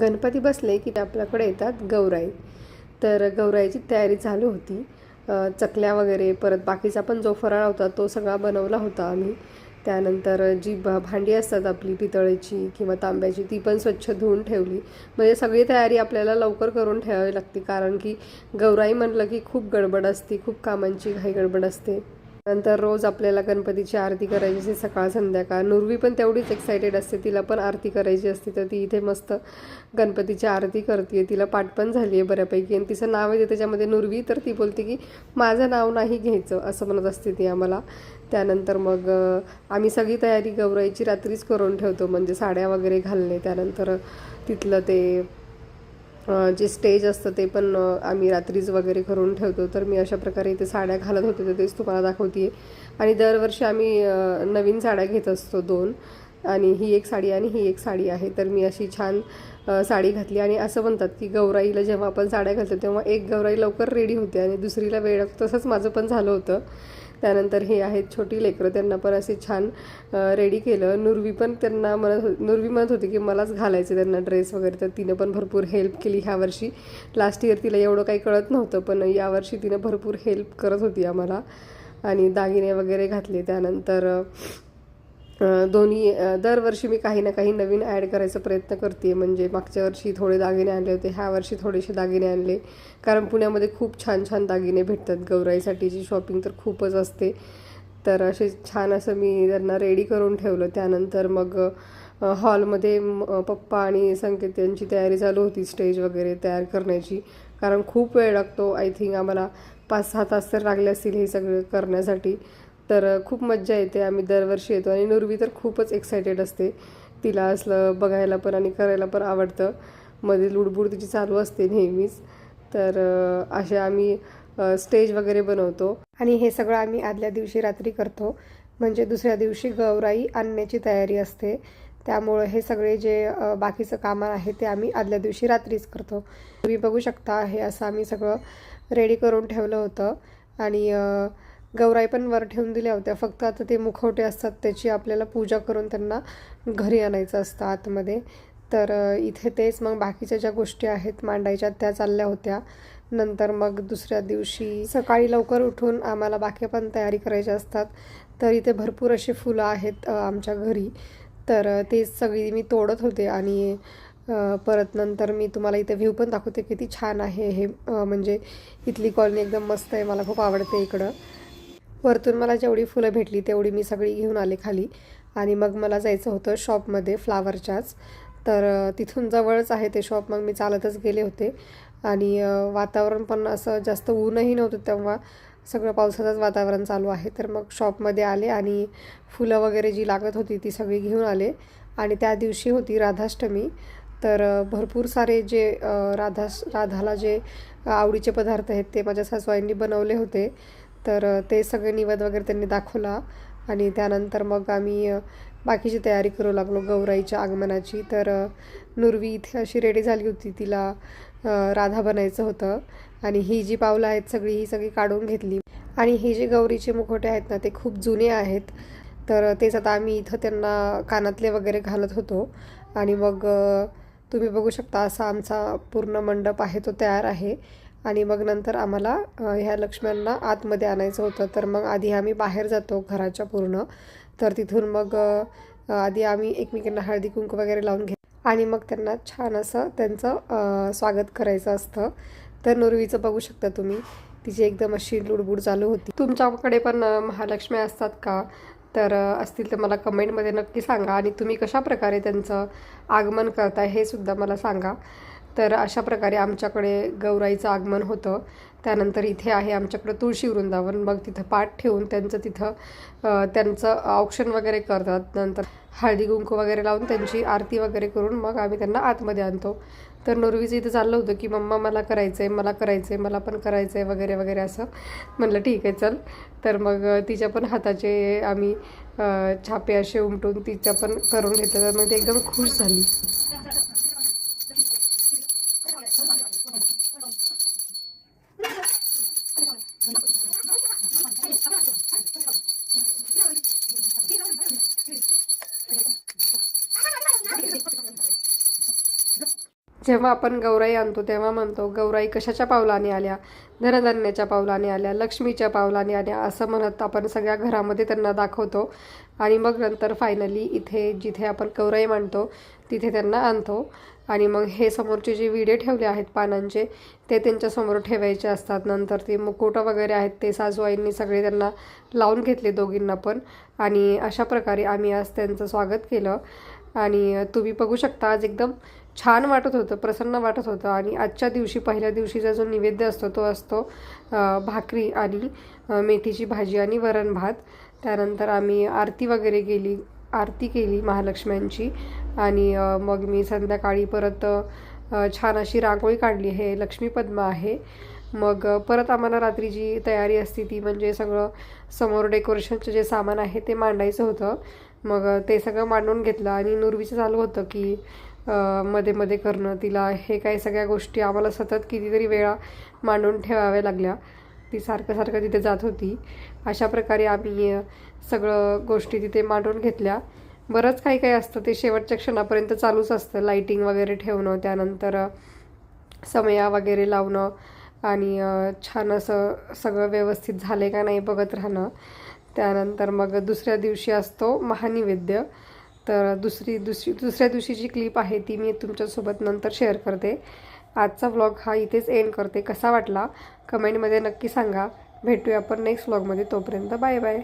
गणपती बसले की ते आपल्याकडे येतात गौराई. तर गौराईची तयारी चालू होती. चकल्या वगैरे परत बाकीचा पण जो फराळ होता तो सगळा बनवला होता आम्ही. त्यानंतर जी भ भांडी असतात आपली पितळेची किंवा तांब्याची ती पण स्वच्छ धुवून ठेवली. म्हणजे सगळी तयारी आपल्याला लवकर करून ठेवावी लागते. कारण की गौराई म्हणलं की खूप गडबड असते खूप कामांची घाई गडबड असते. नंतर रोज आपल्याला गणपतीची आरती करायची असते सकाळ संध्याकाळ. नुरवी पण तेवढीच एक्सायटेड असते. तिला पण आरती करायची असते. तर ती इथे मस्त गणपतीची आरती करते तिला पाठ पण झाली आहे बऱ्यापैकी. आणि तिचं नाव आहे त्याच्यामध्ये नुरवी. तर ती बोलते की माझं नाव नाही घ्यायचं असं म्हणत असते ती आम्हाला. त्यानंतर मग आम्ही सगळी तयारी गौराईची रात्रीच करून ठेवतो. म्हणजे साड्या वगैरे घालणे. त्यानंतर तिथलं ते जे स्टेज असतं ते पण आम्ही रात्रीच वगैरे करून ठेवतो. तर मी अशा प्रकारे इथे साड्या घालत होते तर तेच तुम्हाला दाखवते आणि दरवर्षी आम्ही नवीन साड्या घेत असतो दोन. आणि ही एक साडी आणि ही एक साडी आहे. तर मी अशी छान साडी घातली. आणि असं म्हणतात की गौराईला जेव्हा आपण साड्या घालतो तेव्हा एक गौराई लवकर रेडी होते. आणि दुसरीला वेळ तसंच माझं पण झालं होतं. त्यानंतर हे आहेत छोटी लेकरं. त्यांना पण असे छान रेडी केलं. नुरवी पण त्यांना म्हणत हो नुरवी म्हणत होती की मलाच घालायचे त्यांना ड्रेस वगैरे. तर तिनं पण भरपूर हेल्प केली ह्या वर्षी. लास्ट इयर तिला एवढं काही कळत नव्हतं पण यावर्षी तिनं भरपूर हेल्प करत होती आम्हाला. आणि दागिने वगैरे घातले. त्यानंतर दोन्ही दरवर्षी मी काही ना काही नवीन ॲड करायचा प्रयत्न करते. म्हणजे मागच्या वर्षी थोडे दागिने आणले होते ह्या वर्षी थोडेसे दागिने आणले. कारण पुण्यामध्ये खूप छान छान दागिने भेटतात. गौराईसाठीची शॉपिंग तर खूपच असते. तर असे छान असं मी त्यांना रेडी करून ठेवलं. त्यानंतर मग हॉलमध्ये पप्पा आणि संकेत यांची तयारी चालू होती स्टेज वगैरे तयार करण्याची. कारण खूप वेळ लागतो. आय थिंक आम्हाला पाच सहा तास तर लागले असतील हे सगळं करण्यासाठी. तर खूप मज्जा येते. आम्ही दरवर्षी येतो आणि नुरवी तर खूपच एक्सायटेड असते. तिला असलं बघायला पण आणि करायला पण आवडतं. मध्ये लुडबुड तिची चालू असते नेहमीच. तर असे आम्ही स्टेज वगैरे बनवतो. आणि हे सगळं आम्ही आदल्या दिवशी रात्री करतो. म्हणजे दुसऱ्या दिवशी गौराई आणण्याची तयारी असते. त्यामुळं हे सगळे जे बाकीचं कामं आहे ते आम्ही आदल्या दिवशी रात्रीच करतो. तुम्ही बघू शकता हे असं आम्ही सगळं रेडी करून ठेवलं होतं. आणि गौराई पण वर ठेवून दिल्या होत्या. फक्त आता ते मुखवटे असतात त्याची आपल्याला पूजा करून त्यांना घरी आणायचं असतं आतमध्ये. तर इथे तेच मग बाकीच्या ज्या गोष्टी आहेत मांडायच्या त्या चालल्या होत्या. नंतर मग दुसऱ्या दिवशी सकाळी लवकर उठून आम्हाला बाकी पण तयारी करायच्या असतात. तर इथे भरपूर अशी फुलं आहेत आमच्या घरी. तर तेच ते सगळी मी तोडत होते आणि परत नंतर मी तुम्हाला इथे व्ह्यू पण दाखवते किती छान आहे हे. म्हणजे इथली कॉलनी एकदम मस्त आहे मला खूप आवडते इकडं. वरतून मला जेवढी फुलं भेटली तेवढी मी सगळी घेऊन आले खाली. आणि मग मला जायचं होतं शॉपमध्ये फ्लावरच्याच. तर तिथून जवळच आहे ते शॉप. मग मी चालतच गेले होते. आणि वातावरण पण असं जास्त ऊनही नव्हतं तेव्हा. सगळं पावसाचंच वातावरण चालू आहे. तर मग शॉपमध्ये आले आणि फुलं वगैरे जी लागत होती ती सगळी घेऊन आले. आणि त्या दिवशी होती राधाष्टमी. तर भरपूर सारे जे राधा राधाला जे आवडीचे पदार्थ आहेत ते माझ्या सासूबाईंनी बनवले होते. तर ते सगळे निवेद वगैरे त्यांनी दाखवला आणि त्यानंतर मग आम्ही बाकीची तयारी करू लागलो गौराईच्या आगमनाची. तर नुरवी इथे अशी रेडी झाली होती. तिला राधा बनायचं होतं आणि ही जी पावलं आहेत सगळी ही सगळी काढून घेतली. आणि ही जी गौरीचे मुखवटे आहेत ना ते खूप जुने आहेत. तर तेच आता आम्ही इथं त्यांना कानातले वगैरे घालत होतो. आणि मग तुम्ही बघू शकता असा आमचा पूर्ण मंडप आहे तो तयार आहे. आणि मग नंतर आम्हाला ह्या लक्ष्म्यांना आतमध्ये आणायचं होतं. तर मग आधी आम्ही बाहेर जातो घराच्या पूर्ण. तर तिथून मग आधी आम्ही एकमेकांना हळदी कुंकू वगैरे लावून घे आणि मग त्यांना छान असं त्यांचं स्वागत करायचं असतं. तर नुरवीचं बघू शकता तुम्ही. तिची एकदम अशी लुडबुड चालू होती. तुमच्याकडे पण महालक्ष्मी असतात का? तर असतील तर मला कमेंटमध्ये नक्की सांगा. आणि तुम्ही कशा प्रकारे त्यांचं आगमन करताय हे सुद्धा मला सांगा. तर अशा प्रकारे आमच्याकडे गौराईचं आगमन होतं. त्यानंतर इथे आहे आमच्याकडं तुळशी वृंदावन. मग तिथं पाठ ठेवून त्यांचं तिथं त्यांचं औक्षण वगैरे करतात. नंतर हळदी कुंकू वगैरे लावून त्यांची आरती वगैरे करून मग आम्ही त्यांना आतमध्ये आणतो. तर नुरवीचं इथं चाललं होतं की मम्मा मला करायचं आहे मला करायचं आहे मला पण करायचं आहे वगैरे वगैरे असं. म्हणलं ठीक आहे चल. तर मग तिच्या पण हाताचे आम्ही छापे असे उमटून तिच्या पण करून घेतलं. तर मग ती एकदम खुश झाली. जेव्हा आपण गौराई आणतो तेव्हा म्हणतो गौराई कशाच्या पावलाने आल्या? धनधान्याच्या पावलाने आल्या? लक्ष्मीच्या पावलाने आल्या? असं म्हणत आपण सगळ्या घरामध्ये त्यांना दाखवतो. आणि मग नंतर फायनली इथे जिथे आपण गौराई मांडतो तिथे त्यांना आणतो. आणि मग हे समोरचे जे विडे ठेवले आहेत पानांचे ते त्यांच्यासमोर ठेवायचे असतात. नंतर ते मुकुटं वगैरे आहेत ते सासूआईंनी सगळे त्यांना लावून घेतले दोघींना पण. आणि अशा प्रकारे आम्ही आज त्यांचं स्वागत केलं. आणि तुम्ही बघू शकता आज एकदम छान वाटत होतं प्रसन्न वाटत होतं. आणि आजच्या दिवशी पहिल्या दिवशीचा जो नैवेद्य असतो तो असतो भाकरी आणि मेथीची भाजी आणि वरण भात. त्यानंतर आम्ही आरती वगैरे केली आरती केली महालक्ष्म्यांची. आणि मग मी संध्याकाळी परत छान अशी रांगोळी काढली. हे लक्ष्मी पद्मा आहे. मग परत आम्हाला रात्री जी तयारी असते ती म्हणजे सगळं समोर डेकोरेशनचं जे सामान आहे ते मांडायचं होतं. मग ते सगळं मांडून घेतलं. आणि नुरवीचं चालू होतं की मध्ये मध्ये करणं तिला हे काही सगळ्या गोष्टी आम्हाला सतत कितीतरी वेळा मांडून ठेवाव्या लागल्या. ती सारखं सारखं तिथे जात होती. अशा प्रकारे आम्ही सगळं गोष्टी तिथे मांडून घेतल्या. बरंच काही काही असतं ते शेवटच्या क्षणापर्यंत चालूच असतं. लाईटिंग वगैरे ठेवणं त्यानंतर समया वगैरे लावणं आणि छान असं सगळं व्यवस्थित झाले का नाही बघत राहणं. त्यानंतर मग दुसऱ्या दिवशी असतो महानिवेद्य. तर दुसरी दुसरी दुसऱ्या दिवशीची क्लिप आहे ती मी तुमच्यासोबत नंतर शेअर करते. आजचा व्लॉग हा इथेच एंड करते. कसा वाटला? कमेंटमध्ये नक्की सांगा. भेटूया आपण नेक्स्ट व्लॉगमध्ये तोपर्यंत बाय बाय